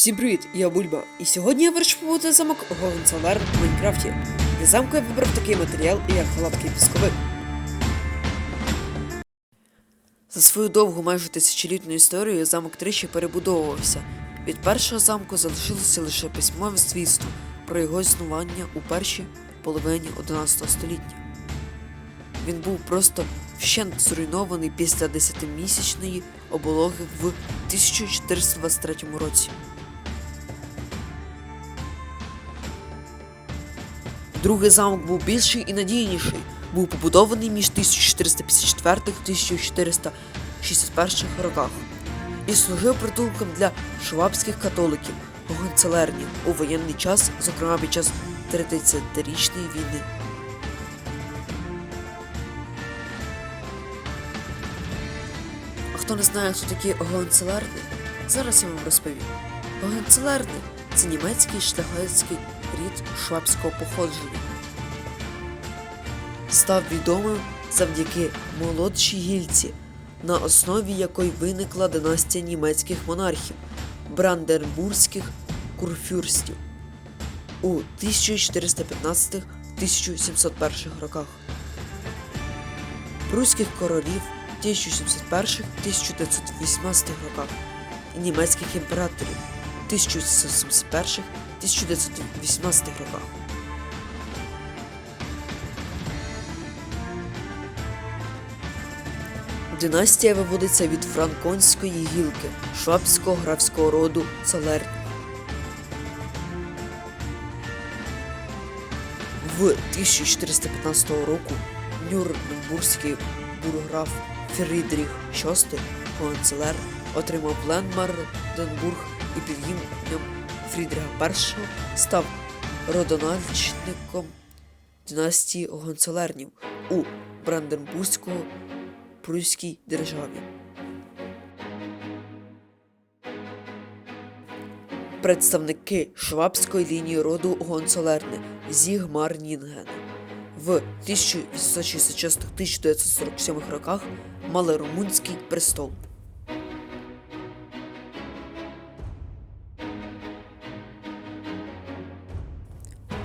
Всім привіт, я Бульба, і сьогодні я вирішив побути замок Гогенцолер в Майнкрафті. Для замку я вибрав такий матеріал, як гладкий пісковик. За свою довгу майже тисячолітню історію замок тричі перебудовувався. Від першого замку залишилося лише письмове свідство про його існування у першій половині 11 століття. Він був просто вщент зруйнований після 10-місячної обологи в 1423 році. Другий замок був більший і надійніший. Був побудований між 1454 1461 роках і служив притулком для швабських католиків Гонцелерні у воєнний час, зокрема під час 30-річної війни. А хто не знає, хто такі Гонцелерни, зараз я вам розповім. Гонцелерни це німецький шляхетський рід швабського походження. Став відомим завдяки молодшій гільці, на основі якої виникла династія німецьких монархів Бранденбурзьких курфюрстів у 1415-1701 роках, пруських королів 1701-1918 роках і німецьких імператорів 1771-1918 роках. Династія виводиться від франконської гілки швабського графського роду Цалерні. В 1415 року Нюрнбурзький бурграф Фрідріх VI Гонцелер отримав плен Марденбург і під ім'ям Фрідріха І став родоначником династії Гонцелернів у Бранденбурзького Пруській державі. Представники швабської лінії роду Гонцолерни Зігмарнінген в 1866-1947 роках мали румунський престол.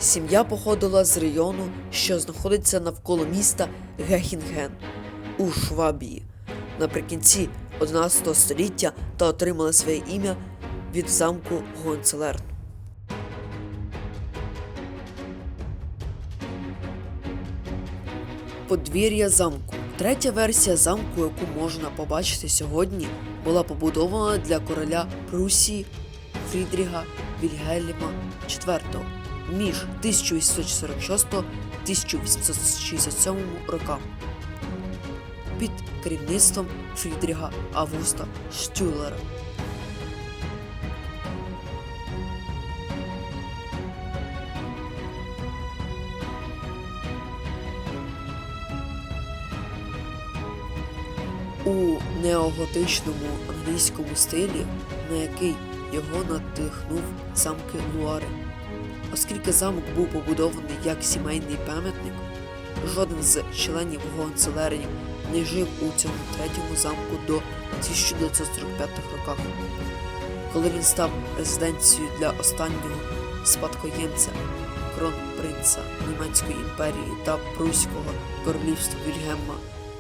Сім'я походила з району, що знаходиться навколо міста Гехінген у Швабії наприкінці 11 століття та отримали своє ім'я від замку Гонцелерн. Подвір'я замку. Третя версія замку, яку можна побачити сьогодні, була побудована для короля Прусії Фрідріга Вільгельма IV між 1846 1867 роками під керівництвом Фрідріга Августа Штюлера. У неоготичному англійському стилі, на який його надихнув замки Луари. Оскільки замок був побудований як сімейний пам'ятник, жоден з членів Гонцелернів не жив у цьому третьому замку до 1945 роках, коли він став резиденцією для останнього спадкоємця кронпринца Німецької імперії та Пруського королівства Вільгемма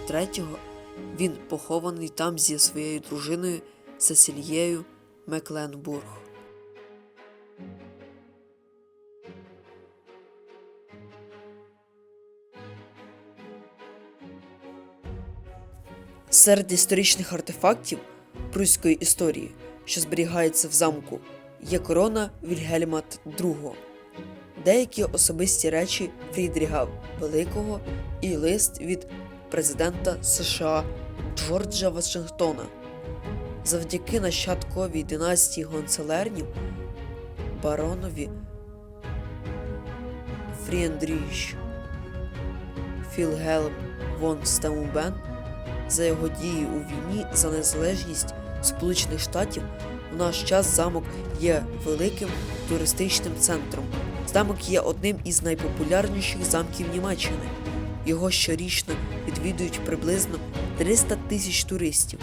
III, він похований там зі своєю дружиною Сесільєю Мекленбург. Серед історичних артефактів пруської історії, що зберігається в замку, є корона Вільгельма II, деякі особисті речі Фрідріга Великого і лист від президента США Джорджа Вашингтона. Завдяки нащадковій династії Гонцелернів баронові Фріендріш Філгелм Вон Стеумбен за його дії у війні за незалежність Сполучених Штатів в наш час замок є великим туристичним центром. Замок є одним із найпопулярніших замків Німеччини. Його щорічно відвідують приблизно 300 тисяч туристів.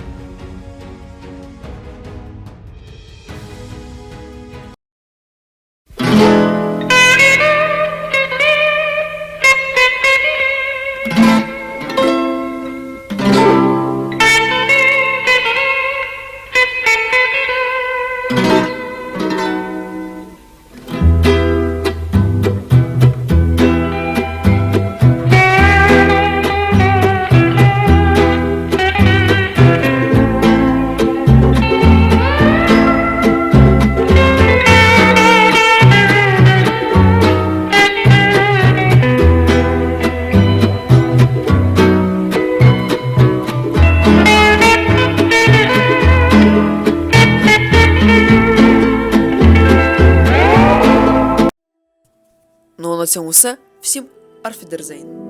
На цьому все. Всім арфідерзейн.